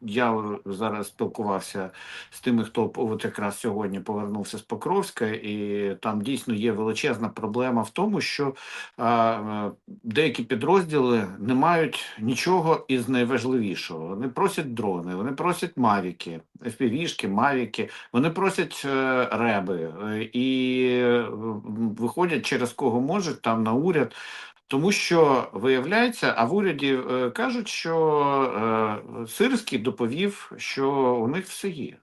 я зараз спілкувався з тими, хто от якраз сьогодні повернувся з Покровська, і там дійсно є величезна проблема в тому, що а, е, деякі підрозділи не мають нічого із найважливішого. Вони просять дрони, вони просять мавіки, FPV-шки, мавіки, вони просять е, реби е, і е, виходять через кого можуть там на уряд. Тому що виявляється, а в уряді е, кажуть, що е, Сирський доповів, що у них все є.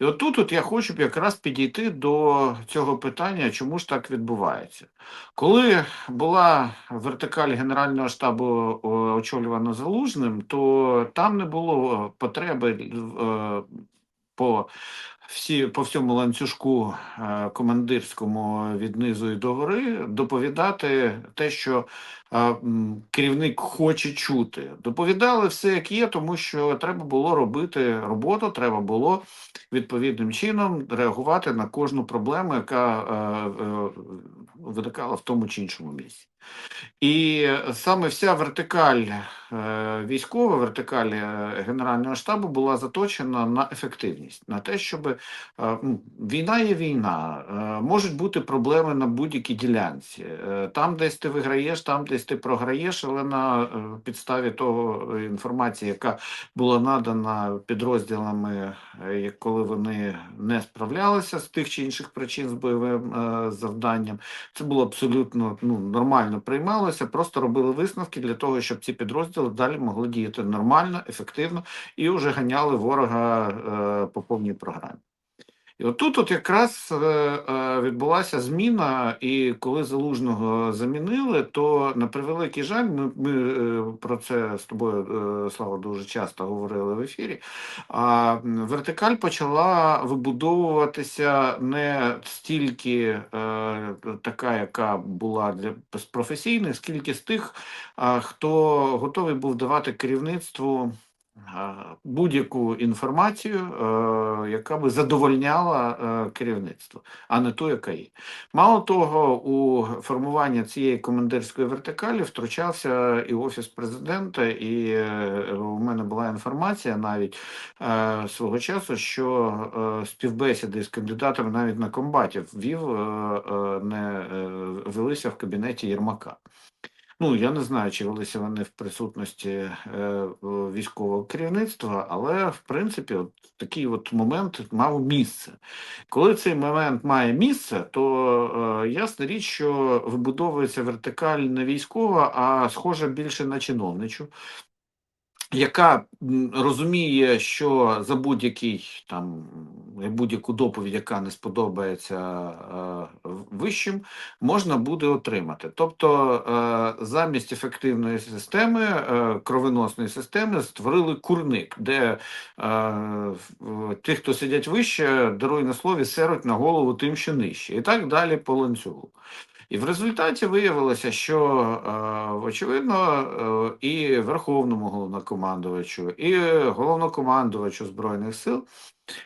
І отут от я хочу б якраз підійти до цього питання, чому ж так відбувається. Коли була вертикаль Генерального штабу очолювана залужним, то там не було потреби е, по всі по всьому ланцюжку е, командирському від низу і до гори доповідати те, що керівник хоче чути. Доповідали все, як є, тому що треба було робити роботу, треба було відповідним чином реагувати на кожну проблему, яка е, е, виникала в тому чи іншому місці. І саме вся вертикаль е, військова, вертикаль Генерального штабу була заточена на ефективність, на те, щоб війна є війна, можуть бути проблеми на будь-якій ділянці. Там, десь ти виграєш, там десь ти програєш, але на е, підставі того е, інформації, яка була надана підрозділами, е, коли вони не справлялися з тих чи інших причин з бойовим завданням, це було абсолютно ну, нормально приймалося, просто робили висновки для того, щоб ці підрозділи далі могли діяти нормально, ефективно і вже ганяли ворога по повній програмі. І отут от якраз е, е, відбулася зміна, і коли залужного замінили, то на превеликий жаль, ми, ми е, про це з тобою, Слава, дуже часто говорили в ефірі. А вертикаль почала вибудовуватися не стільки така, яка була для професійних, скільки з тих, хто готовий був давати керівництву будь-яку інформацію, е, яка би задовольняла е, керівництво, а не ту, яка є. Мало того, у формування цієї командирської вертикалі втручався і офіс президента, і е, у мене була інформація навіть е, свого часу, що е, співбесіди з кандидатами навіть на комбатів вів е, е, не е, велися в кабінеті Єрмака. Ну, я не знаю, чи велися вони в присутності е, військового керівництва, але в принципі, от такий от момент мав місце. Коли цей момент має місце, то е, ясна річ, що вибудовується вертикаль не військова, а схожа більше на чиновничу. Яка розуміє, що за будь-який там будь-яку доповідь, яка не сподобається е, вищим, можна буде отримати. Тобто е, замість ефективної системи, е, кровеносної системи, створили курник, де е, ті, хто сидять вище, даруй на слові, серуть на голову тим, що нижче, і так далі по ланцюгу. І в результаті виявилося, що е, очевидно е, і Верховному головнокомандувачу, і головнокомандувачу Збройних сил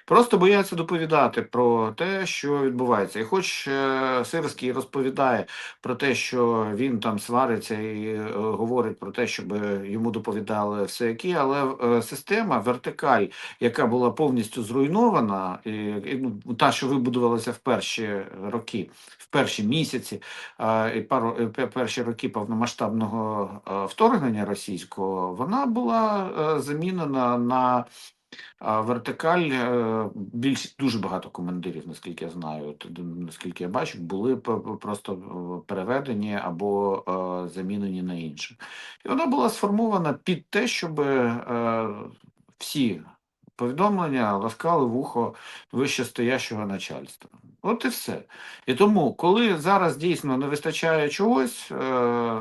просто бояться доповідати про те, що відбувається. І хоч е, Сирський розповідає про те, що він там свариться і е, говорить про те, щоб йому доповідали все які, але е, система вертикаль, яка була повністю зруйнована, і, і, ну, та, що вибудувалася в перші роки, в перші місяці, а, і пару е, перші роки повномасштабного е, вторгнення російського, вона була е, замінена на а, вертикаль. е, Більш дуже багато командирів, наскільки я знаю, наскільки я бачу, були просто е, переведені або е, замінені на інше. І вона була сформована під те, щоб всі повідомлення ласкали в ухо вищестоящого начальства. От і все. І тому, коли зараз дійсно не вистачає чогось, е,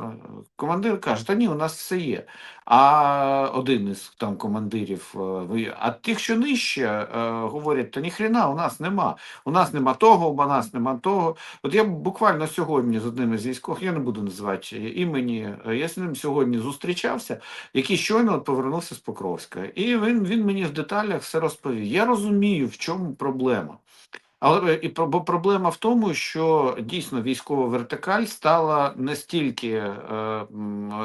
командир каже, та ні, у нас все є. А один із там командирів, е, а тих, що нижче, е, говорять, та ніхрена у нас нема. У нас нема того, у нас нема того. От я буквально сьогодні з одним із військових, я не буду називати імені, я з ним сьогодні зустрічався, який щойно от повернувся з Покровська. І він, він мені в деталях все розповів. Я розумію, в чому проблема. Але і бо проблема в тому, що дійсно військова вертикаль стала не стільки е,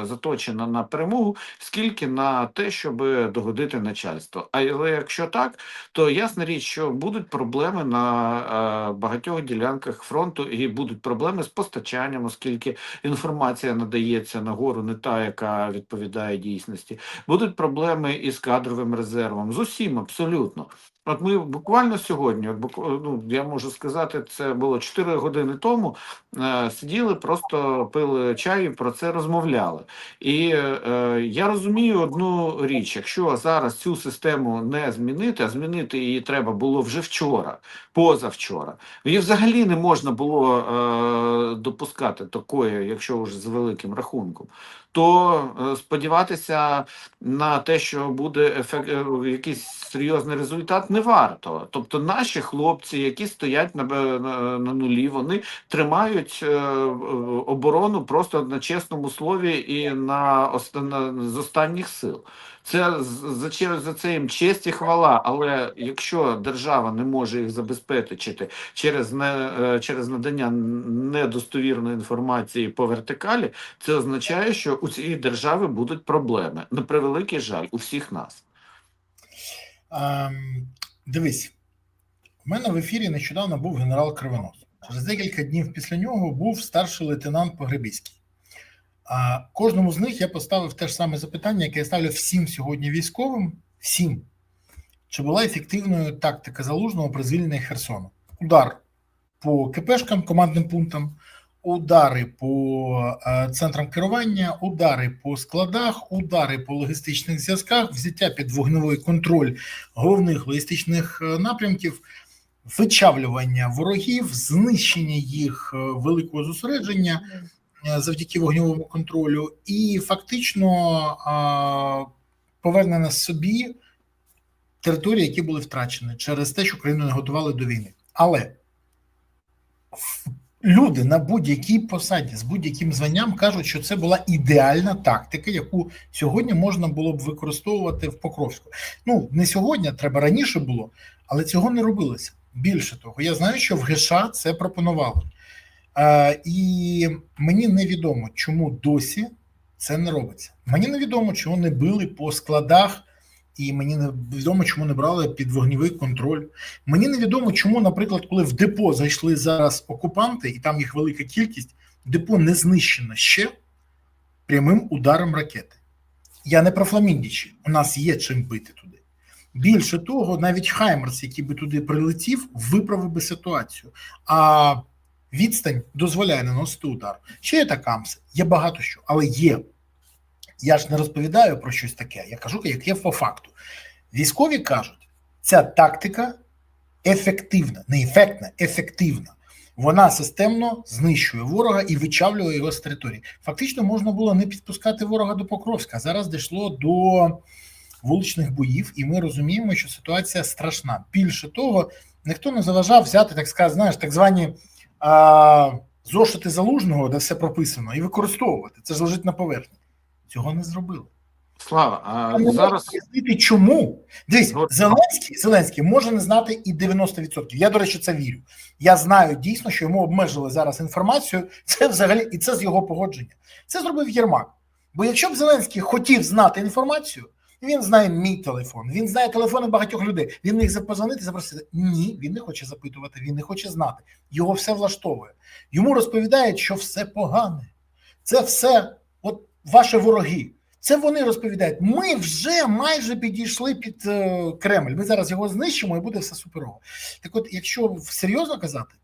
заточена на перемогу, скільки на те, щоб догодити начальство. Але якщо так, то ясна річ, що будуть проблеми на е, багатьох ділянках фронту, і будуть проблеми з постачанням, оскільки інформація надається нагору, не та, яка відповідає дійсності. Будуть проблеми із кадровим резервом, з усім абсолютно. От ми буквально сьогодні, от букв- ну я можу сказати, це було 4 години тому. Е, сиділи, просто пили чай і про це розмовляли. І е, я розумію одну річ: якщо зараз цю систему не змінити, а змінити її треба було вже вчора, позавчора. Її взагалі не можна було е, допускати такої, якщо вже з великим рахунком. То е, сподіватися на те, що буде ефект, е, якийсь серйозний результат, не варто. Тобто, наші хлопці, які стоять на, на, на нулі, вони тримають е, оборону просто на чесному слові і на, на з останніх сил. Це за за це їм честь і хвала. Але якщо держава не може їх забезпечити через не е, через надання недостовірної інформації по вертикалі, це означає, що у цієї держави будуть проблеми. На превеликий жаль, у всіх нас. Ем, дивись, у мене в ефірі нещодавно був генерал Кривонос. Через декілька днів після нього був старший лейтенант Погребіський. А кожному з них я поставив те ж саме запитання, яке я ставлю всім сьогодні військовим. Всім. Чи була ефективною тактика залужного при звільненні Херсону? Удар по КПшкам, командним пунктам, удари по е, центрам керування, удари по складах, удари по логістичних зв'язках, взяття під вогневий контроль головних логістичних е, напрямків, вичавлювання ворогів, знищення їх е, великого зосередження завдяки вогневому контролю, і фактично повернення собі території, які були втрачені через те, що країну не готували до війни. Але люди на будь-якій посаді з будь-яким званням кажуть, що це була ідеальна тактика, яку сьогодні можна було б використовувати в Покровську. Ну не сьогодні, треба раніше було, але цього не робилося. Більше того, я знаю, що в ГШ це пропонували. Е, і мені невідомо, чому досі це не робиться. Мені невідомо, чого не били по складах, і мені невідомо, чому не брали під вогневий контроль. Мені невідомо, чому, наприклад, коли в депо зайшли зараз окупанти, і там їх велика кількість, депо не знищено ще прямим ударом ракети. Я не про Фламіндічі, у нас є чим бити туди. Більше того, навіть Хаймерс, який би туди прилетів, виправив би ситуацію. А відстань дозволяє наносити удар. Ще є такамси, є багато що, але є. Я ж не розповідаю про щось таке. Я кажу, як є по факту. Військові кажуть, ця тактика ефективна, не ефектна, ефективна. Вона системно знищує ворога і вичавлює його з території. Фактично можна було не підпускати ворога до Покровська. Зараз дійшло до вуличних боїв, і ми розуміємо, що ситуація страшна. Більше того, ніхто не заважав взяти, так сказати, знаєш, так звані а, зошити залужного, де все прописано, і використовувати. Це ж лежить на поверхні. Цього не зробили. Слава, а не зараз пояснити, чому. Дивись, Зеленський, Зеленський може не знати і 90%. Я, до речі, це вірю. Я знаю дійсно, що йому обмежили зараз інформацію. Це взагалі і це з його погодження. Це зробив Єрмак. Бо якщо б Зеленський хотів знати інформацію, він знає мій телефон, він знає телефони багатьох людей. Він міг запозвонити, запросити. Ні, він не хоче запитувати, він не хоче знати. Його все влаштовує. Йому розповідають, що все погане. Це все, ваші вороги. Це вони розповідають. Ми вже майже підійшли під е, Кремль. Ми зараз його знищимо і буде все суперово. Так, от, якщо серйозно казати,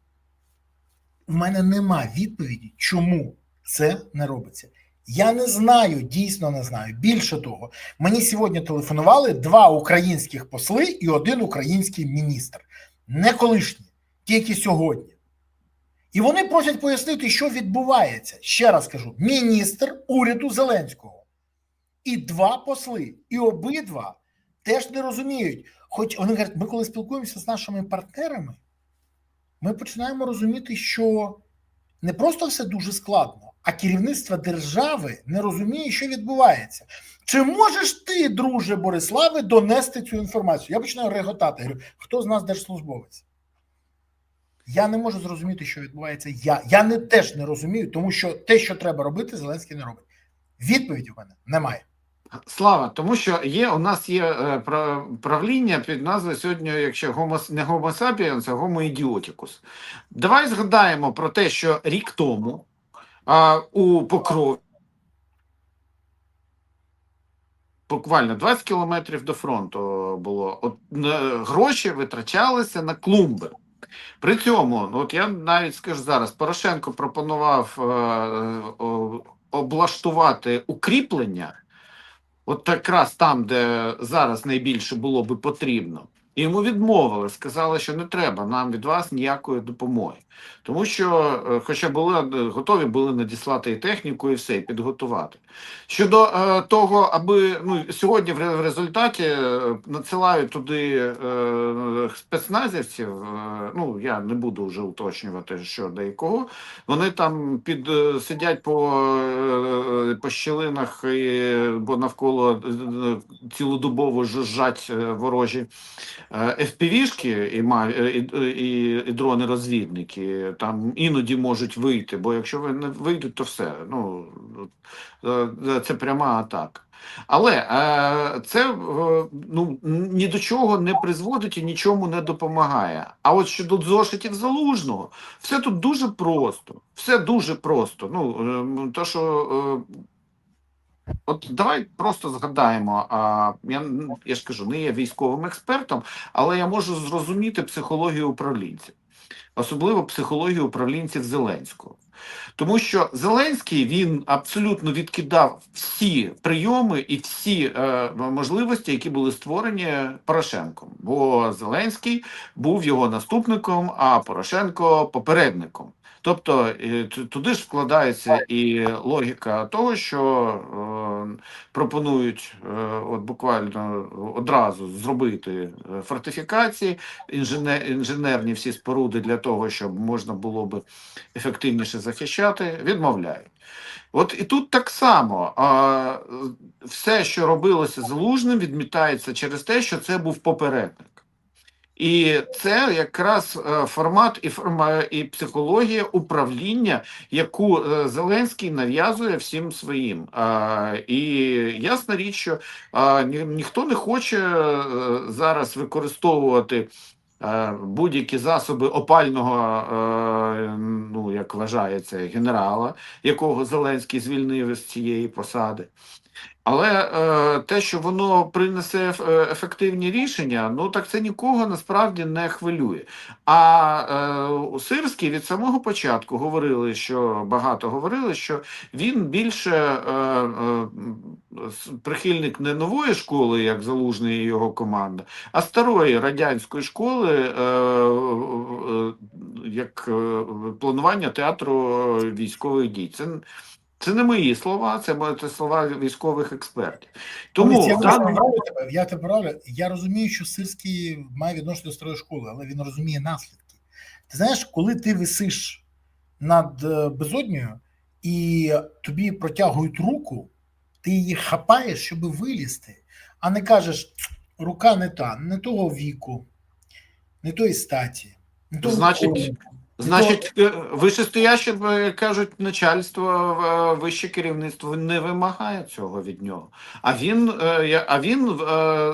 в мене нема відповіді, чому це не робиться. Я не знаю, дійсно не знаю. Більше того, мені сьогодні телефонували два українських посли і один український міністр, не колишні, тільки сьогодні. І вони просять пояснити, що відбувається. Ще раз кажу: міністр уряду Зеленського і два посли, і обидва теж не розуміють. Хоч вони кажуть, ми коли спілкуємося з нашими партнерами, ми починаємо розуміти, що не просто все дуже складно, а керівництво держави не розуміє, що відбувається. Чи можеш ти, друже Бориславе, донести цю інформацію? Я починаю реготати. Говорю, хто з нас держслужбовець? Я не можу зрозуміти, що відбувається. Я я не теж не розумію, тому що те, що треба робити, Зеленський не робить. Відповіді в мене немає. Слава, тому що є у нас є е, правління під назвою сьогодні, якщо homo, не Homo sapiens, а Homo idioticus. Давай згадаємо про те, що рік тому а, у Покрові буквально 20 кілометрів до фронту було. От, е, гроші витрачалися на клумби. При цьому, ну, от я навіть скажу зараз, Порошенко пропонував е, облаштувати укріплення, от якраз там, де зараз найбільше було би потрібно. Йому відмовили, сказали, що не треба нам від вас ніякої допомоги. Тому що, е, хоча були е, готові були надіслати і техніку, і все, і підготувати. Щодо е, того, аби ну сьогодні в результаті е, надсилають туди е, спецназівців. Е, ну я не буду вже уточнювати, що де і кого. Вони там під сидять по, е, по щілинах, і, бо навколо цілодобово жужжать ворожі е, FPV-шки і, е, і, і, Там іноді можуть вийти, бо якщо вони не вийдуть, то все. Ну е, це пряма атака. Але е, це е, ну, ні до чого не призводить і нічому не допомагає. А от щодо зошитів залужного, все тут дуже просто. Все дуже просто. Ну, е, то, що От давай просто згадаємо. А я, я ж кажу, не є військовим експертом, але я можу зрозуміти психологію управлінців, особливо психологію управлінців Зеленського. Тому що Зеленський він абсолютно відкидав всі прийоми і всі е, можливості, які були створені Порошенком. Бо Зеленський був його наступником, а Порошенко попередником. Тобто е, туди ж вкладається і логіка того, що е, пропонують е, от буквально одразу зробити е, фортифікації, інженер, інженерні всі споруди для того, щоб можна було би ефективніше захищати, відмовляють. От і тут так само а, все, що робилося залужним, відмітається через те, що це був попередник. І це якраз е, формат і форма і психологія управління, яку е, Зеленський нав'язує всім своїм. І ясна річ, що ніхто не хоче е, зараз використовувати будь-які засоби опального, ну як вважається, генерала, якого Зеленський звільнив з цієї посади. Але е, те, що воно принесе е, ефективні рішення, ну так це нікого насправді не хвилює. А е, Сирський від самого початку говорили, що багато говорили, що він більше е, е, прихильник не нової школи, як Залужний його команда, а старої радянської школи, е, е, як е, планування театру е, військових дій. Це це не мої слова, це це слова військових експертів. Тому я, тебе, я тебе поправлю. Я розумію, що Сирський має відношення до старої школи, але він розуміє наслідки. Ти знаєш, коли ти висиш над е, безоднею і тобі протягують руку, ти її хапаєш, щоб вилізти, а не кажеш, рука не та, не того віку, не тої статі. Не того Значить, кольору». Значить, е, вищестояще, кажуть, начальство, е, вище керівництво не вимагає цього від нього. А він, е, а він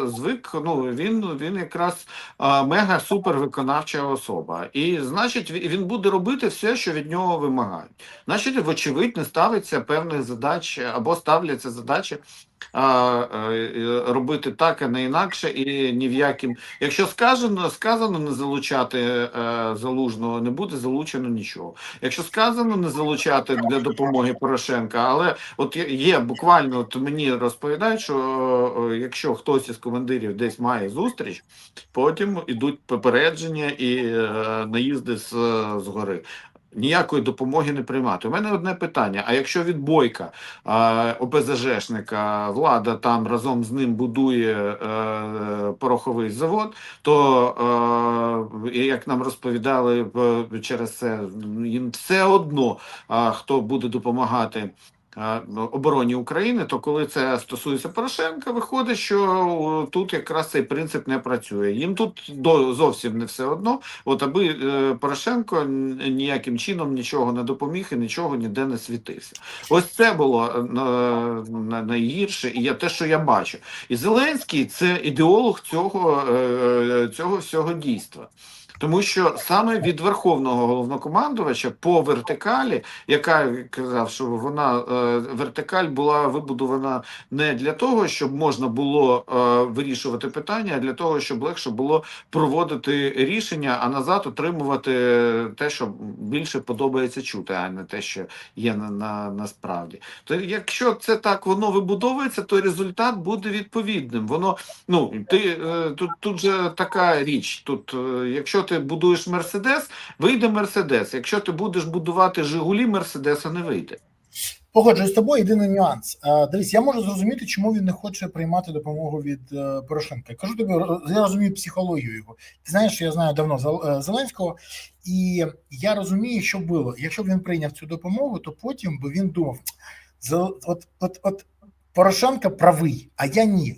звик, ну він, він якраз мега супер виконавча особа. І значить, він буде робити все, що від нього вимагають. Значить, вочевидь, не ставиться певних задач або ставляться задачі. робити так, а не інакше, і ні в яким. Якщо сказано, сказано не залучати залужного, не буде залучено нічого. Якщо сказано не залучати для допомоги Порошенка, але от є, буквально от мені розповідають, що е, якщо хтось із командирів десь має зустріч, потім ідуть попередження і е, наїзди з, з гори. Ніякої допомоги не приймати. У мене одне питання: а якщо від бойка ОПЗЖшника влада там разом з ним будує е, пороховий завод, то е, як нам розповідали через це, їм все одно, хто буде допомагати обороні України, то коли це стосується Порошенка, виходить, що тут якраз цей принцип не працює. Їм тут до зовсім не все одно. От аби е, Порошенко ніяким чином нічого не допоміг і нічого ніде не світився. Ось це було е, на- на- найгірше, і я те, що я бачу. І Зеленський це ідеолог цього, е, цього всього дійства. Тому що саме від верховного головнокомандувача по вертикалі, яка казав, що вона е, вертикаль була вибудована не для того, щоб можна було е, вирішувати питання, а для того, щоб легше було проводити рішення, а назад отримувати те, що більше подобається чути, а не те, що є на, на насправді. То якщо це так воно вибудовується, то результат буде відповідним. Воно ну ти е, тут, тут же така річ. Тут, якщо ти будуєш Мерседес, вийде Мерседес. Якщо ти будеш будувати Жигулі, Мерседеса не вийде. Погоджуюсь з тобою, єдиний нюанс. Е, Дивись, я можу зрозуміти, чому він не хоче приймати допомогу від е, Порошенка. Кажу тобі, я розумію психологію його. Ти знаєш, я знаю давно е, Зеленського, і я розумію, що було. Якщо б він прийняв цю допомогу, то потім би він думав: «Зел- от, от, от Порошенко правий, а я ні.